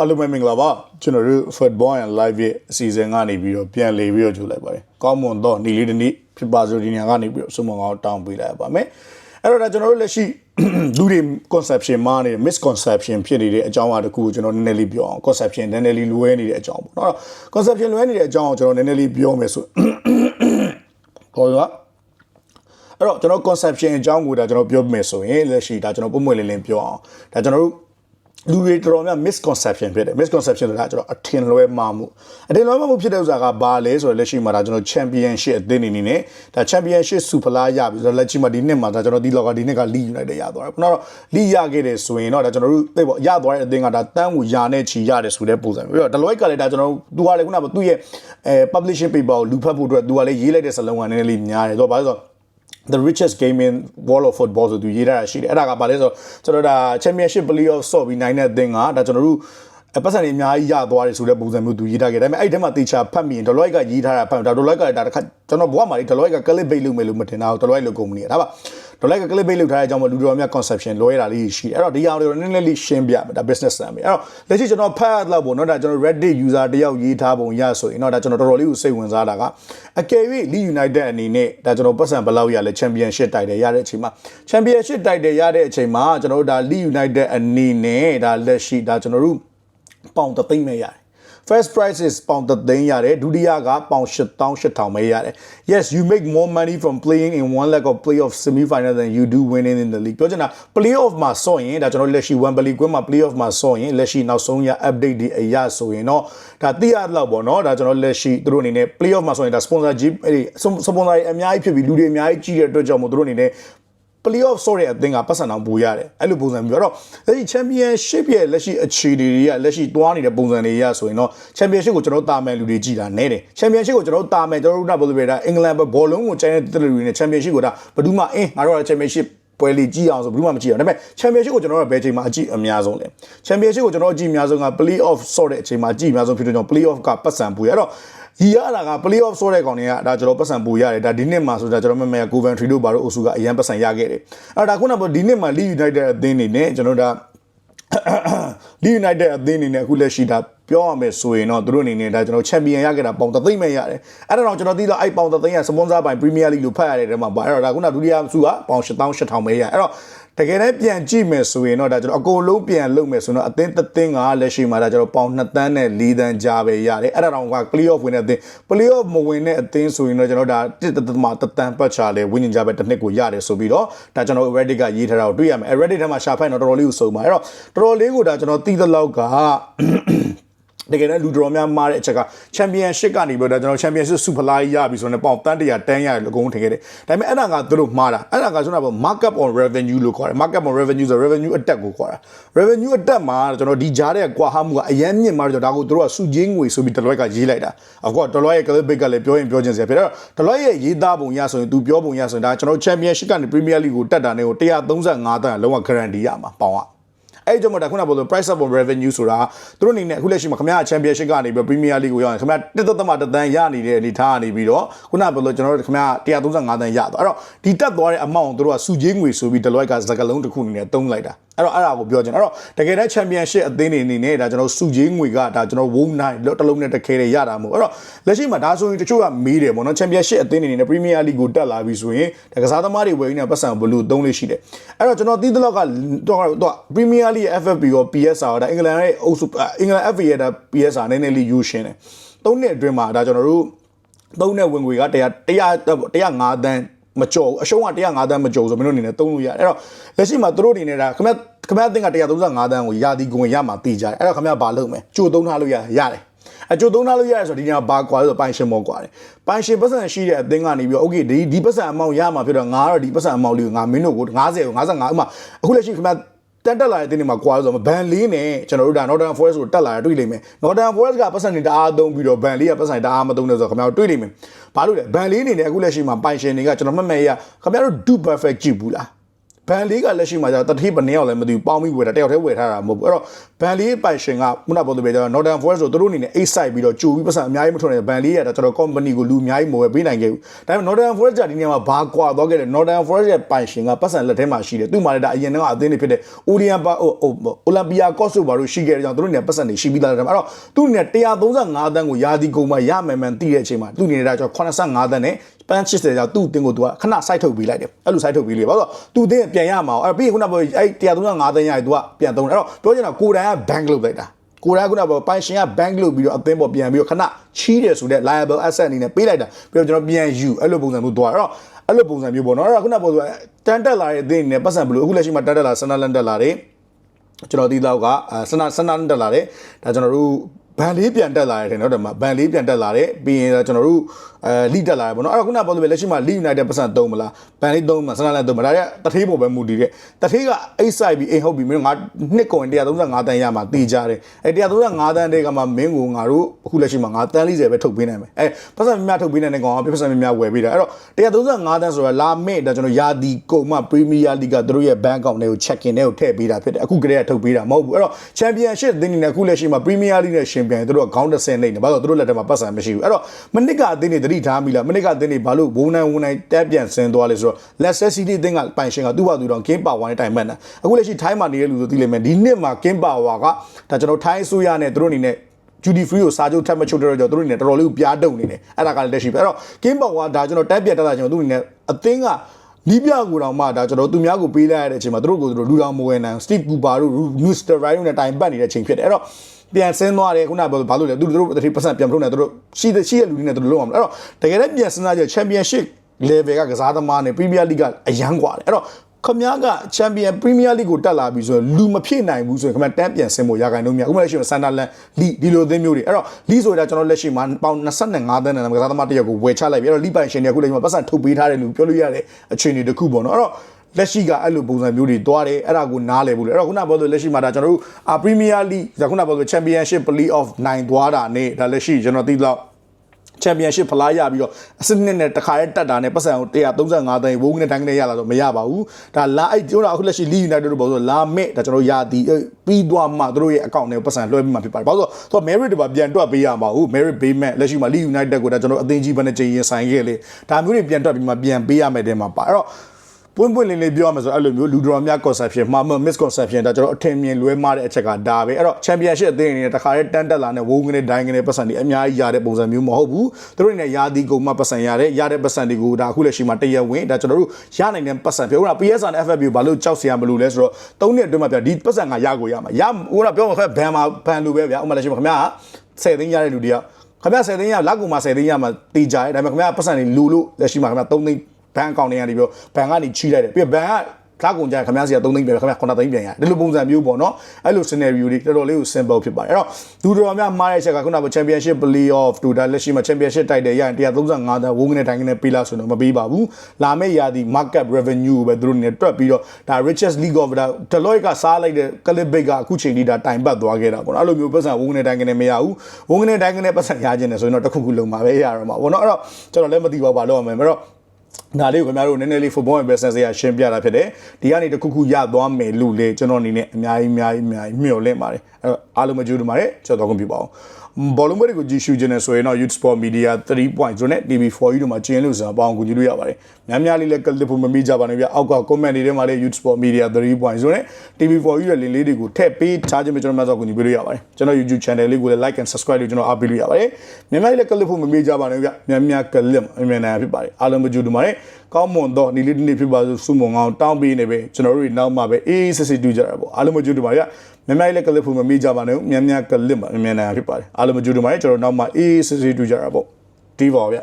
အားလုံးပဲမင်္ဂလာပါကျွန်တော်တို့ football and live ရဲ့အစီအစဉ်ကနေပြီးတော့ပြန်လေပြီးတော့ကြိုလိုက်ပါတယ်ကောင်းမွန်တော့နေ့လေးတစ်နေ့ဖြစ်ပါစို့ဒီနေရာကနေပြီးတော့စုံမအောင်တောင်းပေးလိုက်ပါမယ်အဲ့တော့ဒါကျွန်တော်တို့လက်ရှိလူတွေ conception မှာနေ misconception ဖြစ်နေတဲ့အကြောင်းအရာတစ်ခုကိုကျွန်တော်နည်းနည်းလေးပြောအောင် conception နည်းနည်းလေးလွဲနေတဲ့အကြောင်းပေါ့နော် conception လွဲနေတဲ့အကြောင်းကိုကျွန်တော်နည်းနည်းလေးပြောမယ်ဆိုဟောရအဲ့တော့ကျွန်တော် conception အကြောင်းကိုဒါကျွန်တော်ပြောမယ်ဆိုရင်လက်ရှိဒါကျွန်တော်ပုံမှန်လင်းလင်းပြောအောင်ဒါကျွန်တော်တို့ လူတွေတော်တော်များ misconception ဖြစ်တယ် misconception ဆိုတာကျွန်တော်အထင်လွဲမှားမှုအထင်လွဲမှားမှုဖြစ်တဲ့ဥစ္စာကဘာလဲဆိုတော့လက်ရှိမှာဒါကျွန်တော် championship အသင်းအနေနဲ့ဒါ championship super လာရပြီဆိုတော့လက်ရှိမှာဒီနှစ်မှာဒါကျွန်တော်ဒီလောကဒီနှစ်က league united ရသွားတယ်ခုနကတော့ league ရခဲ့တယ်ဆိုရင်တော့ဒါကျွန်တော်တို့သိပေါ့ရသွားတဲ့အသင်းကဒါတန်းကိုယာနဲ့ချီရတယ်ဆိုတဲ့ပုံစံပြီးတော့ Deloitte ကလည်းဒါကျွန်တော်တို့သူကလည်းခုနကသူ့ရဲ့အဲ publishing paper ကိုလူဖတ်ဖို့အတွက်သူကလည်းရေးလိုက်တဲ့စလုံးကနည်းနည်းလေးများတယ်ဆိုတော့ဘာလို့ဆိုတော့ the richest game in world of football ဆိုသူရေးထားတာရှိတယ်အဲ့ဒါကဘာလဲဆိုတော့ကျွန်တော်ဒါ championship playoff ဆော့ပြီးနိုင်တဲ့အသင်းကဒါကျွန်တော်တို့အပတ်စံတွေအများကြီးရသွားတယ်ဆိုတဲ့ပုံစံမျိုးသူရေးထားခဲ့တယ်ဒါပေမဲ့အဲ့ဒီထဲမှာတေချာဖတ်မိရင် Deloitte ကရေးထားတာဖတ်ဒါ Deloitte ကလည်းဒါတစ်ခါကျွန်တော်ဘဝမှာလေ Deloitte က click bait လုပ်မယ်လို့မတင်တာဘူး Deloitte လို့ကုမ္ပဏီက ဒါပါ Deloitte က click bait လုပ်ထားတဲ့အကြောင်းမို့လူတော်များ conception လွဲတာလေးရှိတယ်အဲ့တော့ဒီအောင်တွေနည်းနည်းလေးရှင်းပြမယ်ဒါ business ဆန်ပဲအဲ့တော့လက်ရှိကျွန်တော်ဖတ်လောက်ပေါ့နော်ဒါကျွန်တော် Reddit user တယောက်ရေးထားပုံရဆိုရင်တော့ဒါကျွန်တော်တော်တော်လေးကိုစိတ်ဝင်စားတာကအကယ်၍ Leeds United အနေနဲ့ဒါကျွန်တော်ပတ်စံဘယ်လောက်ရလဲ Championship တိုက်တယ်ရတဲ့အချိန်မှာ Championship တိုက်တယ်ရတဲ့အချိန်မှာကျွန်တော်တို့ဒါ Leeds United အနေနဲ့ဒါလက်ရှိဒါကျွန်တော်တို့ပေါင်တသိမ့်မဲ့ရတယ် First price is ပေါင်တသိန်းရတယ်ဒုတိယကပေါင်8800ပဲရတယ် Yes you make more money from playing in one leg of playoff semi final than you do winning in the league ပြောချင်တာ playoff မှာဆော့ရင်ဒါကျွန်တော်လက်ရှိ Wembley ကွင်းမှာ playoff မှာဆော့ရင်လက်ရှိနောက်ဆုံးရ update ဒီအရာဆိုရင်တော့ဒါသိရလောက်ပေါ့နော်ဒါကျွန်တော်လက်ရှိသူတို့အနေနဲ့ playoff မှာဆော့ရင်ဒါ sponsor ကြီးအဲ့ဒီ sponsor တွေအများကြီးဖြစ်ပြီးလူတွေအများကြီးကြီးတဲ့အတွက်ကြောင့်မို့သူတို့အနေနဲ့ playoff ဆိုတဲ့အသင်းကပတ်စံအောင်ပူရတယ်အဲ့လိုပုံစံမျိုးတော့လက်ရှိ championship ရဲ့လက်ရှိအခြေအနေတွေကလက်ရှိသွားနေတဲ့ပုံစံတွေရဆိုရင်တော့ championship ကိုကျွန်တော်တာမယ်လူတွေကြည်တာနဲတယ် championship ကိုကျွန်တော်တာမယ်ကျွန်တော်တို့ကဘယ်လိုပဲဒါအင်္ဂလန်ပဲဘောလုံးကိုကျိုင်းတဲ့လူတွေနဲ့ championship ကိုဒါဘယ်သူမှအင်းငါတို့က championship ပွဲလေးကြည့်အောင်ဆိုဘယ်သူမှမကြည့်အောင်ဒါပေမဲ့ championship ကိုကျွန်တော်တို့ဘယ်ချိန်မှာအကြည့်အများဆုံးလဲ championship ကိုကျွန်တော်အကြည့်အများဆုံးက play off ဆော့တဲ့အချိန်မှာအကြည့်အများဆုံးဖြစ်တဲ့ကြောင့် play off ကပတ်စံပူရအဲ့တော့ ဒီရတာက play off ဆော့တဲ့ကောင်တွေကဒါကျွန်တော်ပတ်စံပူရတယ်ဒါဒီနှစ်မှာဆိုတာကျွန်တော်မမေ Coventry တို့ဘာလို့အုပ်စုကအရန်ပတ်စံရခဲ့တယ်အဲ့ဒါခုနကဒီနှစ်မှာ Leeds United အသင်းနေနဲ့ကျွန်တော်ဒါ Leeds United အသင်းအနေနဲ့အခုလက်ရှိဒါပြောရမယ်ဆိုရင်တော့သူတို့အနေနဲ့ဒါကျွန်တော်ချန်ပီယံရခဲ့တာပေါင်တသိမ့်မဲ့ရတယ်အဲ့ဒါတော့ကျွန်တော်သိတော့အဲ့ပေါင်တသိမ့်ရစပွန်ဆာပိုင်ပရီးမီးယားလိလို့ဖတ်ရတဲ့တဲမှာပါအဲ့တော့ဒါခုနဒုတိယစုကပေါင်8800ပဲရအဲ့တော့ တကယ်တမ်းပြန်ကြည့်မယ်ဆိုရင်တော့ဒါကျွန်တော်အကုန်လုံးပြန်လုပ်မယ်ဆိုတော့အသင်းတစ်သင်းကလက်ရှိမှာဒါကျွန်တော်ပေါင်2တန်းနဲ့4တန်းကြားပဲရတယ်အဲ့ဒါတော့က play off ဝင်တဲ့အသင်း play off မဝင်တဲ့အသင်းဆိုရင်တော့ကျွန်တော်ဒါတစ်တသမတတန်းပတ်ချလဲဝင်းကျင်ကြပဲတစ်နှစ်ကိုရတယ်ဆိုပြီးတော့ဒါကျွန်တော် Reddit ကရေးထားတာကိုတွေ့ရမယ် Reddit ထဲမှာရှာဖိုက်တော့တော်တော်လေးကိုစုံပါအဲ့တော့တော်တော်လေးကိုဒါကျွန်တော်သိသလောက်က တကယ်လည်းလူတော်များမားတဲ့အချက်ကချန်ပီယံရှစ်ကနေပြီးတော့ကျွန်တော်ချန်ပီယံရှစ်စူပလာကြီးရပြီဆိုတော့ပေါင်တန်းတရာတန်းရတယ်လို့အကုန်ထင်ခဲ့တယ်ဒါပေမဲ့အဲ့ဒါကသူတို့မှားတာအဲ့ဒါကကျွန်တော်က markup on revenue လို့ခေါ်တယ် markup on revenue ဆို revenue အတက်ကိုခေါ်တာ revenue အတက်မှာကျွန်တော်ဒီကြားတဲ့ကွာဟမှုကအရန်မြင့်မှာတော့ဒါကိုသူတို့ကစုချင်းငွေဆိုပြီး Deloitte ကရေးလိုက်တာအခုက Deloitte ရဲ့ clip ကလည်းပြောရင်ပြောချင်စရာဖြစ်တော့ Deloitte ရဲ့ရေးသားပုံရဆိုရင်သူပြောပုံရဆိုရင်ဒါကျွန်တော် championship ကနေ Premier League ကိုတက်တာနဲ့ကို135တန်းလုံးဝ guarantee ရမှာပေါင်က အဲ့ကြောင့်မဒါခုနကပြောလို့ price up on revenue ဆိုတာသူတို့အနေနဲ့အခုလက်ရှိမှာခင်ဗျား championship ကနေပြီး premier league ကိုရောက်ရင်ခင်ဗျားတစ်သက်သမတတန်းရနေတဲ့အနေထားကနေပြီးတော့ခုနကပြောလို့ကျွန်တော်တို့ခင်ဗျား135တန်းရသွားအဲ့တော့ဒီတက်သွားတဲ့ amount ကိုသူတို့ကစုချင်းငွေဆိုပြီး Deloitte ကစကားလုံးတစ်ခုအနေနဲ့သုံးလိုက်တာ အဲ့တော့အဲ့ဒါကိုပြောချင်အဲ့တော့တကယ်တမ်း championship အသင်းတွေအနေနဲ့ဒါကျွန်တော်စုချင်းငွေကဒါကျွန်တော် won night တစ်လုံးနဲ့တစ်ခဲတွေရတာမဟုတ်အဲ့တော့လက်ရှိမှာဒါဆိုရင်တချို့ကမေးတယ်ပေါ့နော် championship အသင်းတွေအနေနဲ့ premier league ကိုတက်လာပြီဆိုရင်ဒါကစားသမားတွေဝယ်ရင်းနဲ့ပတ်စံဘလို့သုံးလေးရှိတယ်အဲ့တော့ကျွန်တော်သိသလောက်ကတော့တော့ premier league FFP ရော PSR ဒါအင်္ဂလန်ရဲ့အုပ်စုအင်္ဂလန် FA ရဲ့ဒါ PSR နည်းနည်းလေးယူရှင်းတယ်သုံးနှစ်အတွင်းမှာဒါကျွန်တော်တို့သုံးနှစ်ဝင်ငွေက100 100 105တန်း မကြော်ဘူးအရှုံးက105တန်းမကြော်ဘူးဆိုမင်းတို့အနေနဲ့သုံးလို့ရတယ်အဲ့တော့လက်ရှိမှာသူတို့အနေနဲ့ဒါခမက်ခမက်အသင်းက135တန်းကိုယာတီကွန်ရမှာတည်ကြတယ်အဲ့တော့ခမက်ဘာလုပ်မလဲကြိုသုံးထားလို့ရရတယ်အကျိုးသုံးထားလို့ရတယ်ဆိုတော့ဒီညဘာကွာဆိုပိုင်ရှင်မောကွာတယ်ပိုင်ရှင်ပတ်စံရှိတဲ့အသင်းကနေပြီးโอเคဒီဒီပတ်စံအမောင်ရမှာဖြစ်တော့ငါကတော့ဒီပတ်စံအမောင်လေးကိုငါမင်းတို့ကို90ကို55ဥမာအခုလက်ရှိခမက် တက်တက်လာတဲ့တင်းတွေမှာကွာဆိုတော့ဘန်လေးနဲ့ကျွန်တော်တို့ဒါ Northern Forest ကိုတက်လာတာတွေ့လိမ့်မယ် Northern Forest ကပတ်စံနေတအားသုံးပြီးတော့ဘန်လေးကပတ်စံတအားမသုံးတယ်ဆိုတော့ခင်ဗျားတို့တွေ့လိမ့်မယ်ဘာလို့လဲဘန်လေးအနေနဲ့အခုလက်ရှိမှာပိုင်ရှင်တွေကကျွန်တော်မှတ်မဲ့ရခင်ဗျားတို့ do perfect ကြည့်ဘူးလား ဘန်လေးကလက်ရှိမှာကျတော့တတိဘယ်နှစ်ယောက်လဲမသိဘူးပေါင်းပြီးဝယ်တာတယောက်တည်းဝယ်ထားတာမဟုတ်ဘူးအဲ့တော့ဘန်လေးပိုင်ရှင်ကခုနပြောသူပဲကျတော့ Northern Forest ဆိုသူတို့အနေနဲ့ eight side ပြီးတော့ကြိုပြီးပတ်စံအများကြီးမထွန်းနေဘန်လေးရတာကျွန်တော် company ကိုလူအများကြီးမဝယ်ပေးနိုင်ခဲ့ဘူးဒါပေမဲ့ Northern Forest ကဒီနေရာမှာဘာကွာသွားခဲ့လဲ Northern Forest ရဲ့ပိုင်ရှင်ကပတ်စံလက်ထဲမှာရှိတယ်သူ့မှာလည်းဒါအရင်ကအသင်းတွေဖြစ်တဲ့ Orion ပါဟို Olympia Cost ဘာလို့ရှိခဲ့တဲ့ကြောင့်သူတို့နေပတ်စံတွေရှိပြီးသားတယ်အဲ့တော့သူ့အနေနဲ့135တန်းကိုယာဒီကုန်မှာရမယ်မှန်သိတဲ့အချိန်မှာသူ့အနေနဲ့ဒါကျွန်တော်85တန်းနဲ့ ပန်း80ကြောင့်သူ့အတင်းကိုသူကခဏ site ထုတ်ပေးလိုက်တယ်အဲ့လို site ထုတ်ပေးလေဘာလို့သူ့အတင်းပြန်ရမှာအဲ့ပြီးခုနကပြောအဲ့135တန်းရရင်သူကပြန်သုံးတယ်အဲ့တော့ပြောချင်တာကိုယ်တိုင်က bank လုပ်လိုက်တာကိုယ်တိုင်ကခုနကပိုင်ရှင်က bank လုပ်ပြီးတော့အသင်းပေါ်ပြန်ပြီးတော့ခဏချီးတယ်ဆိုတဲ့ liable asset အနေနဲ့ပေးလိုက်တာပြီးတော့ကျွန်တော်ပြန်ယူအဲ့လိုပုံစံမျိုးသွားအဲ့တော့အဲ့လိုပုံစံမျိုးပေါ့နော်အဲ့တော့ခုနကပြောသူတန်တက်လာတဲ့အသင်းအနေနဲ့ပတ်စံဘလို့အခုလက်ရှိမှာတန်တက်လာဆန္ဒလန်တက်လာတယ်ကျွန်တော်ဒီလောက်ကဆန္ဒဆန္ဒတက်လာတယ်ဒါကျွန်တော်တို့ ဘန်လေးပြန်တက်လာတယ်ထင်တော့တယ်မှာဘန်လေးပြန်တက်လာတယ်ပြီးရင်ကျွန်တော်တို့အဲလိတက်လာတယ်ပေါ့နော်အဲ့တော့ခုနကပြောလို့ပဲလက်ရှိမှာလိယူနိုက်တက်ပတ်စံသုံးမလားဘန်လေးသုံးမလားဆန္ဒလန်သုံးမလားဒါကတထေးပေါ်ပဲမူတည်တဲ့တထေးကအိတ်ဆိုင်ပြီးအိမ်ဟုတ်ပြီးမင်းငါနှစ်ကုန်135တန်းရမှာတေးကြတယ်အဲ135တန်းတဲ့ကမှမင်းကိုငါတို့အခုလက်ရှိမှာငါတန်း40ပဲထုတ်ပေးနိုင်မယ်အဲပတ်စံများထုတ်ပေးနိုင်တဲ့ကောင်ကပတ်စံများဝယ်ပေးတာအဲ့တော့135တန်းဆိုတာလာမေ့ဒါကျွန်တော်ယာဒီကုန်မှပရီးမီးယားလိကသူတို့ရဲ့ဘဏ်ကောင်တွေကို check in တွေကိုထည့်ပေးတာဖြစ်တယ်အခုကတည်းကထုတ်ပေးတာမဟုတ်ဘူးအဲ့တော့ championship သင်းနေနဲ့အခုလက်ရှိမှာ premier league နဲ့ရှင်ပြန်သူတို့ကခေါင်းတစ်ဆင့်နေတယ်ဘာလို့သူတို့လက်ထက်မှာပတ်စံမရှိဘူးအဲ့တော့မနစ်ကအသင်းတွေတတိထားမိလားမနစ်ကအသင်းတွေဘာလို့ဘုံနိုင်ဝန်နိုင်တက်ပြန်ဆင်းသွားလဲဆိုတော့ Leicester City အသင်းကပိုင်ရှင်ကသူ့ဘာသူတော့ game power နဲ့တိုင်မှတ်တာအခုလက်ရှိ time မှာနေတဲ့လူဆိုသိလိမ့်မယ်ဒီနှစ်မှာ game power ကဒါကျွန်တော် time အစိုးရနဲ့သူတို့အနေနဲ့ duty free ကိုစာချုပ်ထပ်မချုပ်တော့ကြောင့်သူတို့အနေနဲ့တော်တော်လေးကိုပြားတုံနေတယ်အဲ့ဒါကလည်းတက်ရှိပဲအဲ့တော့ game power ကဒါကျွန်တော်တက်ပြတ်တက်လာကျွန်တော်သူ့အနေနဲ့အသင်းကနီးပြကိုတောင်မှဒါကျွန်တော်သူများကိုပေးလိုက်ရတဲ့အချိန်မှာသူတို့ကိုသူတို့လူတော်မဝင်နိုင် Steve Cooper တို့ Mr. Right တို့နဲ့တိုင်ပတ်နေတဲ့အချိန်ဖြစ်တယ်အဲ့တော့ ပြန်ဆင်းသွားတယ်ခုနကဘာလို့လဲသူတို့တတိပတ်စံပြန်ထုတ်နေသူတို့ရှိတဲ့ရှိတဲ့လူတွေနဲ့သူတို့လုံးအောင်အဲ့တော့တကယ်လည်းပြန်စဉ်းစားကြ championship level ကကစားသမားနဲ့ Premier League ကအရန်กว่าတယ်အဲ့တော့ခမားကချန်ပီယံပရီးမီးယားလိကိုတက်လာပြီဆိုရင်လူမဖြစ်နိုင်ဘူးဆိုရင်ခမားတန်းပြန်ဆင်းဖို့ရာဂိုင်နှုန်းများဥပမာလက်ရှိဆန်ဒါလန်လီဒီလိုအသင်းမျိုးတွေအဲ့တော့လီဆိုတာကျွန်တော်လက်ရှိမှာပေါင်25တန်းနဲ့ကစားသမားတစ်ယောက်ကိုဝယ်ချလိုက်ပြီအဲ့တော့လီပိုင်ရှင်တွေအခုလက်ရှိမှာပတ်စံထုတ်ပေးထားတယ်လို့ပြောလို့ရတဲ့အခြေအနေတစ်ခုပေါ့နော်အဲ့တော့ လက်ရှိကအဲ့လိုပုံစံမျိုးတွေတွားတယ်အဲ့ဒါကိုနားလည်ဘူးလေအဲ့တော့ခုနပြောလို့လက်ရှိမှာဒါကျွန်တော်တို့အာပရီးမီးယားလိဒါခုနပြောလို့ချန်ပီယံရှစ်ပလီအော့နိုင်သွားတာနဲ့ဒါလက်ရှိကျွန်တော်သိတော့ချန်ပီယံရှစ်ဖလားရပြီးတော့အစစ်နှစ်နဲ့တခါရဲတက်တာနဲ့ပတ်စံကို135တန်းဝုန်းနဲ့တိုင်းနဲ့ရလာတော့မရပါဘူးဒါလာအဲ့ကျွန်တော်အခုလက်ရှိလီယူနိုက်တက်တို့ပေါ့ဆိုလာမဲ့ဒါကျွန်တော်ရသည်ပြီးသွားမှတို့ရဲ့အကောင့်တွေကိုပတ်စံလွှဲပြီးမှဖြစ်ပါတယ်ဘာလို့ဆိုတော့ merit တွေပါပြန်တွက်ပေးရမှာဟုတ် merit ပေးမဲ့လက်ရှိမှာလီယူနိုက်တက်ကိုဒါကျွန်တော်အသင်းကြီးဘက်နဲ့ချိန်ရင်ဆိုင်ခဲ့လေဒါမျိုးတွေပြန်တွက်ပြီးမှပြန်ပေးရမယ်တဲ့မှာပါအဲ့တော့ ပွင့်ပွင့်လင်းလင်းပြောရမယ်ဆိုအဲ့လိုမျိုးလူတော်များ conception မှာ misconception ဒါကျွန်တော်အထင်မြင်လွဲမှားတဲ့အချက်ကဒါပဲအဲ့တော့ championship အသင်းအနေနဲ့တခါတည်းတန်းတက်လာတဲ့ဝုန်းကနေဒိုင်းကနေပတ်စံတွေအများကြီးရတဲ့ပုံစံမျိုးမဟုတ်ဘူးသူတို့အနေနဲ့ယာဒီကုံမှပတ်စံရတယ်ရတဲ့ပတ်စံတွေကိုဒါအခုလက်ရှိမှာတရဝင်ဒါကျွန်တော်တို့ရနိုင်တဲ့ပတ်စံပြောတာ PSR နဲ့ FFB ကိုဘာလို့ကြောက်စရာမလိုလဲဆိုတော့၃နှစ်အတွင်းမှာပြဒီပတ်စံကရကိုရမှာရဟိုကပြောမှာဘန်မှာဘန်လိုပဲဗျာဥပမာလက်ရှိမှာခင်ဗျာ10သိန်းရတဲ့လူတွေကခင်ဗျာ10သိန်းရလက်ကူမှာ10သိန်းရမှာတေးကြတယ်ဒါပေမဲ့ခင်ဗျာပတ်စံတွေလူလို့လက်ရှိမှာခင်ဗျာ3သိန်း ဘန်အကောင့်တွေကနေပြီးဘန်ကနေချီးလိုက်တယ်ပြီးတော့ဘန်ကကားကုန်ကြခင်ဗျားစီက3သိန်းပြန်ခင်ဗျာ9သိန်းပြန်ရတယ်ဒီလိုပုံစံမျိုးပေါ့နော်အဲ့လို scenario တွေတော်တော်လေးကို simple ဖြစ်ပါတယ်အဲ့တော့လူတော်များမားတဲ့ချက်ကခုနက championship playoff တူဒါလက်ရှိမှာ championship တိုက်တယ်ရရင်135တန်းဝုန်းကနေတိုင်းကနေပေးလာဆိုတော့မပေးပါဘူးလာမယ့်ရာသီ market revenue ပဲသူတို့နေတွက်ပြီးတော့ဒါ richest league of the Deloitte ကစားလိုက်တဲ့ Clipbait ကအခုချိန်ထိဒါတိုင်ပတ်သွားခဲ့တာပေါ့နော်အဲ့လိုမျိုးပတ်စံဝုန်းကနေတိုင်းကနေမရဘူးဝုန်းကနေတိုင်းကနေပတ်စံရခြင်းတယ်ဆိုရင်တော့တစ်ခုခုလုံးမှာပဲရတော့မှာပေါ့နော်အဲ့တော့ကျွန်တော်လည်းမသိပါဘူးဘာလို့ရမလဲအဲ့တော့ဒါလေးကိုခင်ဗျားတို့နည်းနည်းလေး football and business ရရှင်းပြတာဖြစ်တယ်ဒီကနေတခုခုရသွားမယ်လို့လေကျွန်တော်အနေနဲ့အများကြီးအများကြီးအများကြီးမျှော်လင့်ပါတယ်အဲ့တော့အားလုံးမကြိုးတပါတယ်ကျွန်တော်တော့ခွင့်ပြုပါအောင်ဘောလုံးပွဲတွေကိုကြည့်ရှုခြင်းနဲ့ဆိုရင်တော့ Youth Sport Media 3.0နဲ့ TV4U တို့မှာကျင်းလို့ဆိုတာပေါအောင်ကူညီလို့ရပါတယ်များများလေးလည်းကလစ်ဖို့မမိကြပါနဲ့ဗျအောက်က comment တွေထဲမှာလည်း Youth Sport Media 3.0နဲ့ TV4U ရဲ့လင်းလေးတွေကိုထည့်ပေးထားခြင်းပဲကျွန်တော်မှဆိုကူညီပေးလို့ရပါတယ်ကျွန်တော် YouTube channel လေးကိုလည်း like and subscribe လို့ကျွန်တော်အားပေးလို့ရပါတယ်များများလေးလည်းကလစ်ဖို့မမိကြပါနဲ့ဗျများများကလစ်အမြင်နိုင်ဖြစ်ပါတယ်အားလုံးမကြိုးတပါတယ်ကောင်းမွန်တော့ဒီလေးဒီနေ့ဖြစ်ပါစို့စုမုံအောင်တောင်းပေးနေပဲကျွန်တော်တို့တွေနောက်မှပဲအေးစစ်စစ်တူကြရပေါ့အားလုံးမကြိုးတပါရမြမလေးကလစ်ဖို့မမိကြပါနဲ့မြမမြကလစ်မှာမြင်နိုင်ဖြစ်ပါတယ်အားလုံးမကြိုးတပါရကျွန်တော်နောက်မှအေးစစ်စစ်တူကြရပေါ့ဒီပါဗျ